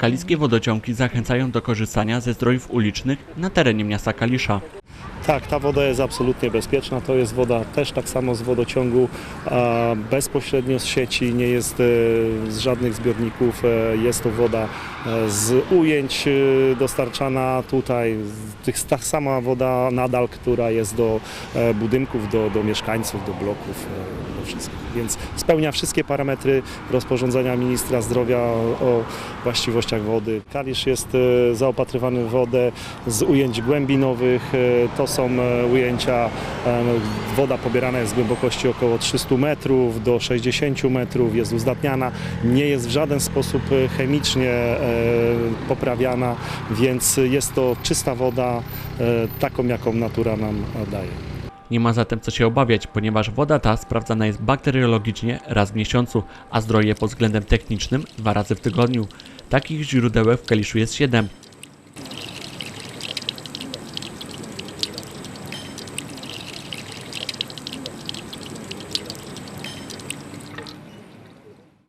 Kaliskie wodociągi zachęcają do korzystania ze zdrojów ulicznych na terenie miasta Kalisza. Tak, ta woda jest absolutnie bezpieczna. To jest woda też tak samo z wodociągu, bezpośrednio z sieci, nie jest e, z żadnych zbiorników. e, Jest to woda e, z ujęć dostarczana tutaj. ta sama woda nadal, która jest do budynków, do, do mieszkańców, do bloków, do wszystkich. Więc spełnia wszystkie parametry rozporządzenia ministra zdrowia o właściwościach wody. Kalisz jest zaopatrywany w wodę z ujęć głębinowych. To są e, ujęcia, woda pobierana jest z głębokości około 300 metrów do 60 metrów, jest uzdatniana, nie jest w żaden sposób e, chemicznie e, poprawiana, więc jest to czysta woda, taką jaką natura nam daje. Nie ma zatem co się obawiać, ponieważ woda ta sprawdzana jest bakteriologicznie raz w miesiącu, a zdroje pod względem technicznym dwa razy w tygodniu. Takich źródeł w Kaliszu jest 7.